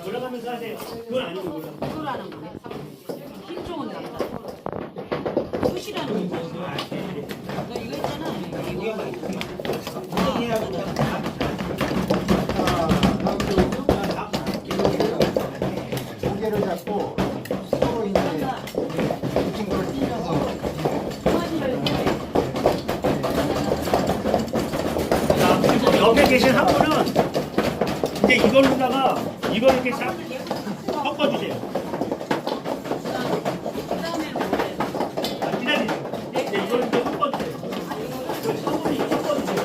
네, 돌아가면서 하세요. 그건 아니고. 그걸 하는 거네. 힘 좋은 남자. 푸시라는 거. 너 이거 있잖아. 이거. 고개 이걸로다가 이걸 이렇게 싹 섞어주세요. 그다음에는 뭐예요? 자, 기다리세요. 이제 이걸 이렇게 섞어주세요. 한 분이 이렇게 섞어주세요.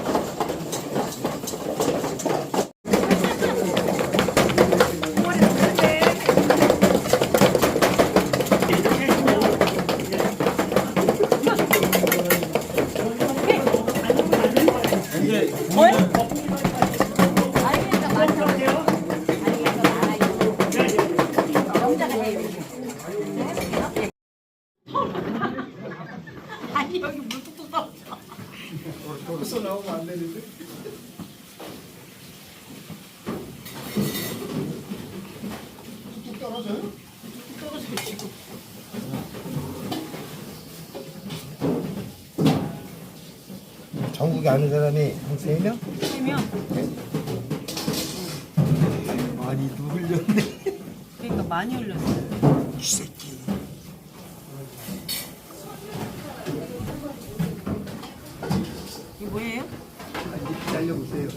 이렇게 해주면 이제 알겠다. 맞아. 섞어주세요. 알겠다. 알아요. 남자가 해요. 아니 여기 물 뚝뚝 떨어져. 거기서 나오면 안 되는데 뚝뚝 떨어져요? 떨어져 지금. 전국에 아는 사람이 한 세명? 세명? 많이 누굴렸네. 그러니까 많이 흘렸어. 이 새끼. 이거 뭐예요? 아니 기다려보세요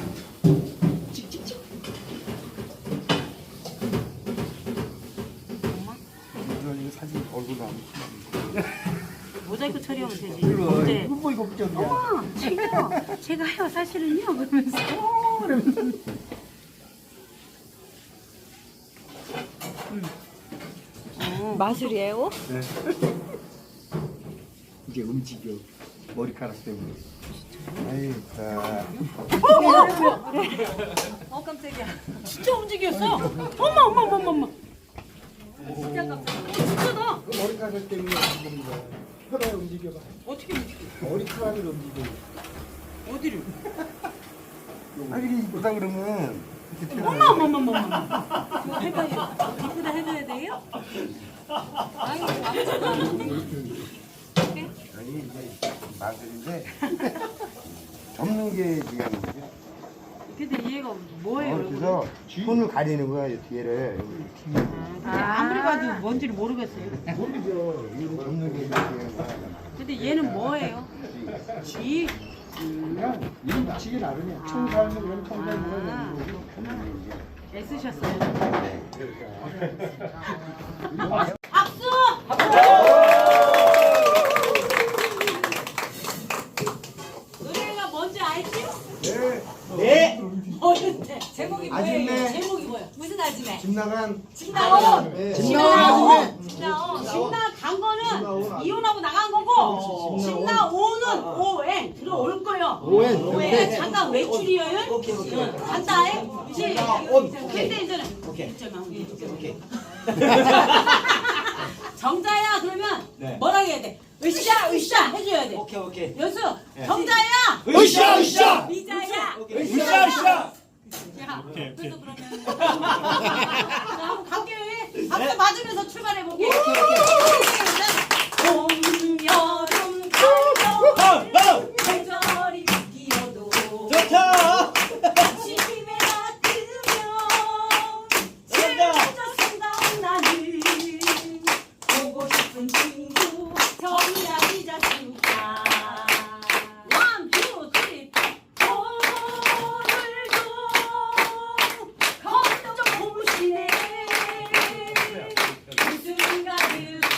엄마? 이거 이거 사진 얼굴 안 모자 이크 처리하면 되지. 이거 어때? 이거 뭐 이거 걱정이야 어머, 제가요. 제가요, 사실은요. 그러면서. 어, 그러면서. 어, 마술이에요? 네. 이게 움직여 머리카락 때문에 아이 자어 깜짝이야. 진짜 움직였어. 어머, 어머, 어머, 어머. 진짜 깜짝이야. 진짜다. 그 머리카락 때문에 거 야 혀가 움직여봐 어떻게 움직여? 머리카락을 움직여 어디를? 아니 이쁘다 그러면 이렇게 펴 어머, 어머, 어머, 어머. 이거 해봐요. 이쁘다 해줘야 돼요? 아니 아무것도 안 해. 아니 이게 마술인데 접는 게 중요한 거죠 근데 얘가 뭐예요? 어, 그래서 손을 가리는 거야 이 뒤에를 아, 아무리 봐도 뭔지를 모르겠어요. 모르죠 이거 접는 게 중요한 거야 근데 얘는 뭐예요? 쥐? 그냥 이름 붙이기 나름이야 청소하는 그런 청소에 아, 뭐가 그렇구나. 되는 거지 애쓰셨어요. 노래 무슨 아줌매? 집 나간 진나온! 네. 진나온! 진나온! 진나 간 진나온 거는 이혼하고 나간 거고 진나온은 오행 들어올 거요. 오엔 오행 잠깐 외출이에요. 오케이 오케이. 간다 해. 이제 근데 이제는 오케이. 오케이. 정자야 그러면 뭐라 해야 돼? 으쌰 으쌰 해줘야 돼. 오케이 오케이 연수 정자야 으쌰 으쌰. 미자야. 으쌰 으쌰. 야, 그래서 그러면 자, 한번 갈게요. 박수 맞으면서 출발해 볼게요. 봄, 여름, 가을, 고! 계절이 바뀌어도 좋다. 아침에 같으면 슬퍼져 산다운 나는 보고 싶은 친구 정이야 이자수가 One, two, three, 오늘도 검정 고무신에 웃음 가득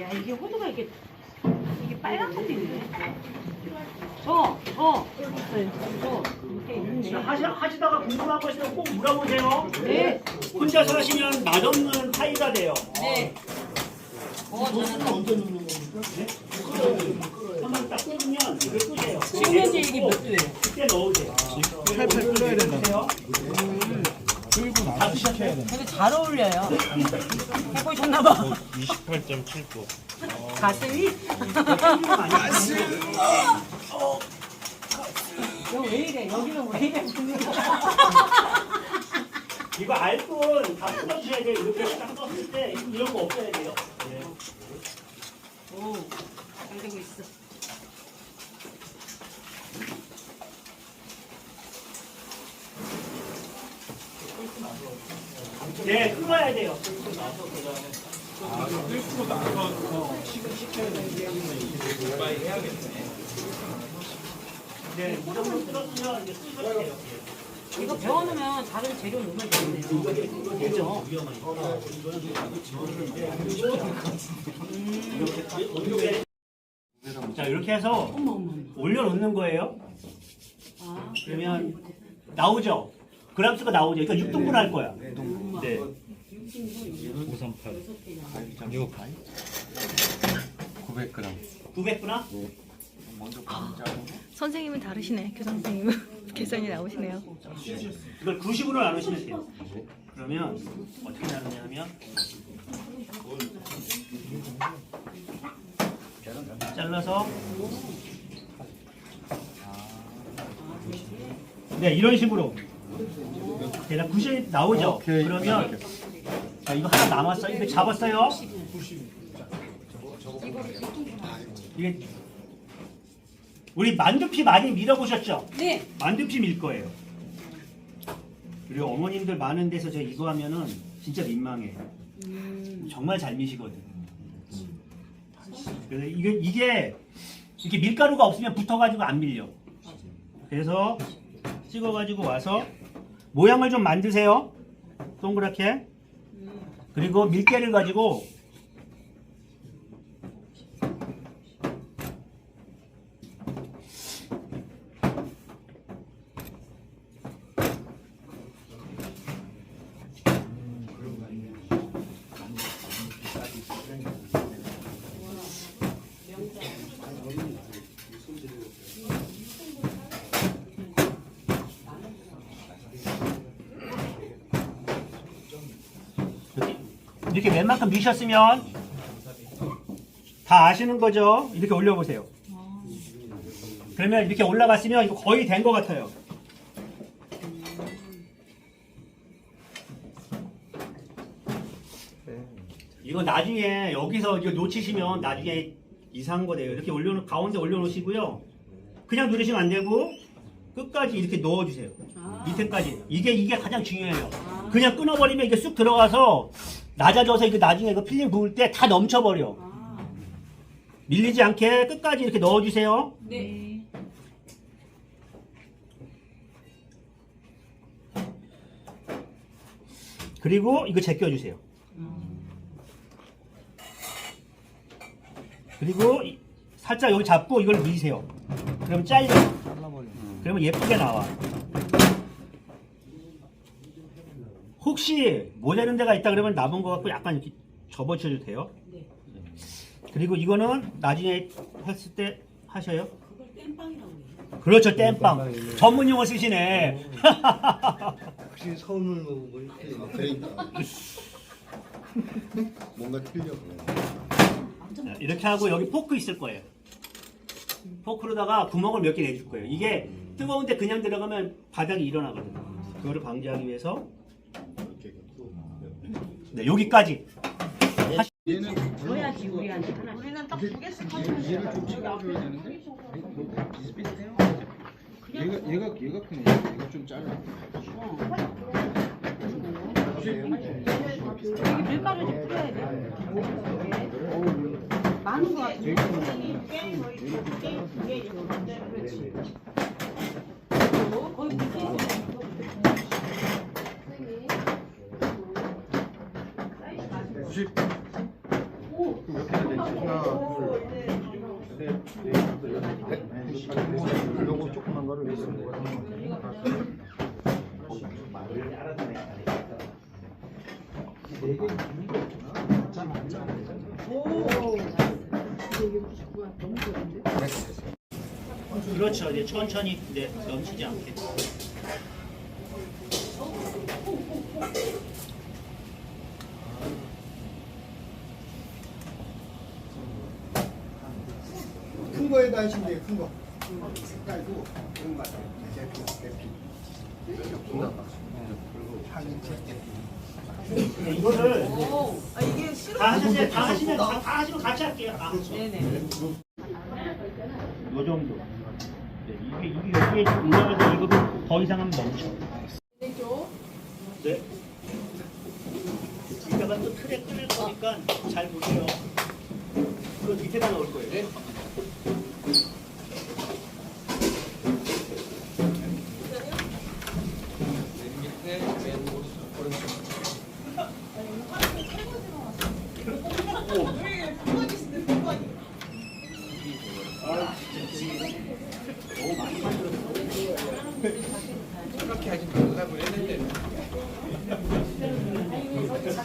야 이게 호두가 이게 이게 빨간 것도 있네. 저, 저, 저 이렇게 있네. 하시, 하시다가 궁금한 거 있으면 꼭 물어보세요. 네. 혼자서 하시면 맛없는 파이가 돼요. 네. 한번 딱 끓으면 이걸 끄세요. 지금 현재 이게 몇 도예요? 그때 넣으세요. 팔팔 끓여야 된다. 다 드셨어요? 되게 잘 어울려요. 해보셨나봐. 28.79. 가슴이? 여기 왜 이래? 여기는 왜 이래? 이거 알콘 다 풀어주셔야 돼요. 이렇게 딱 떴을 때 이런 거 없어야 돼요. 네. 오, 잘 되고 있어. 네, 끓어야 돼요. 네, 무조건 이제 끓여야 돼요. 이거 배워놓으면 다른 재료 넣으면 되겠네요. 그죠? 자, 이렇게 해서. 올려놓는 거예요. 아, 그러면 나오죠? 그람수가 나오죠? 그러니까 6등분 할 거야. 네. 538. 이거 900g. 900구나? 먼저 반 짜고. 선생님은 다르시네. 교장 선생님은 계산이 나오시네요. 이걸 90으로 나누시면 돼요. 그러면 어떻게 나누냐 하면 잘라서 네 이런 식으로 대략 90 나오죠. 오케이. 그러면 자, 이거 하나 남았어요. 이거 잡았어요. 이게 우리 만두피 많이 밀어보셨죠? 네. 만두피 밀 거예요. 그리고 어머님들 많은 데서 제가 이거 하면은 진짜 민망해. 정말 잘 미시거든. 그래서 이게 이게 이렇게 밀가루가 없으면 붙어가지고 안 밀려. 그래서 찍어가지고 와서 모양을 좀 만드세요. 동그랗게. 그리고 밀개를 가지고 이렇게, 이렇게 웬만큼 미셨으면 다 아시는 거죠? 이렇게 올려보세요. 그러면 이렇게 올라갔으면 이거 거의 된 것 같아요. 이거 나중에 여기서 이거 놓치시면 나중에 이상한 거 돼요. 이렇게 올려 가운데 올려놓으시고요. 그냥 누르시면 안 되고 끝까지 이렇게 넣어주세요. 밑에까지. 이게 이게 가장 중요해요. 그냥 끊어버리면 이게 쑥 들어가서 낮아져서 이거 나중에 이거 필링 부을 때 다 넘쳐버려. 아, 밀리지 않게 끝까지 이렇게 넣어주세요. 네. 그리고 이거 제껴주세요. 그리고 이- 살짝 여기 잡고 이걸 미세요. 그럼 잘려. 그러면 예쁘게 나와. 혹시 모자른 데가 있다 그러면 남은 거 갖고 약간 이렇게 접어주셔도 돼요. 네. 그리고 이거는 나중에 했을 때 하셔요. 그걸 땜빵이라고 해요. 그렇죠, 땜빵. 전문 용어 쓰시네. 혹시 서운을 먹으면 이렇게 아, 그러니까 뭔가 틀려. 자, 이렇게 하고 여기 포크 있을 거예요. 포크로다가 구멍을 몇 개 내줄 거예요. 이게 뜨거운데 그냥 들어가면 바닥이 일어나거든요. 그거를 방지하기 위해서 네, 여기까지. 줘야지 우리한테 하나. 우리는 딱 두 개씩 얘를 좀 찍어줘야 되는데 비슷비슷해요. 얘가 얘가 얘가 크네. 얘가 좀 잘라. 여기 밀가루 좀 뿌려야 돼. 많은 거 같은데. 그렇지. 거의 밑에 있어 요. 구십. 그럼 몇 개나 되냐? 하나, 둘, 셋, 넷, 다섯, 여섯, 넷. 요거 조그만 거를 있는 거 그렇죠. 이제 천천히 네, 넘치지 않게. 큰 거에다 하시면 돼요, 큰 거. 색깔도 그런 거 같아요. 대피. 그리고 하긴 대피. 네, 이거를 아 이게 싫어. 다 하시면 다 하시면 다, 다 하시면 같이 할게요. 다. 네네. 요 정도. 네, 이게 이게 여기에 좀 올라가서 이거 더 이상하면 멈춰. 네. 이따가 또 틀에 끓일 거니까 잘 보세요. 그 밑에다 넣을 거예요. 너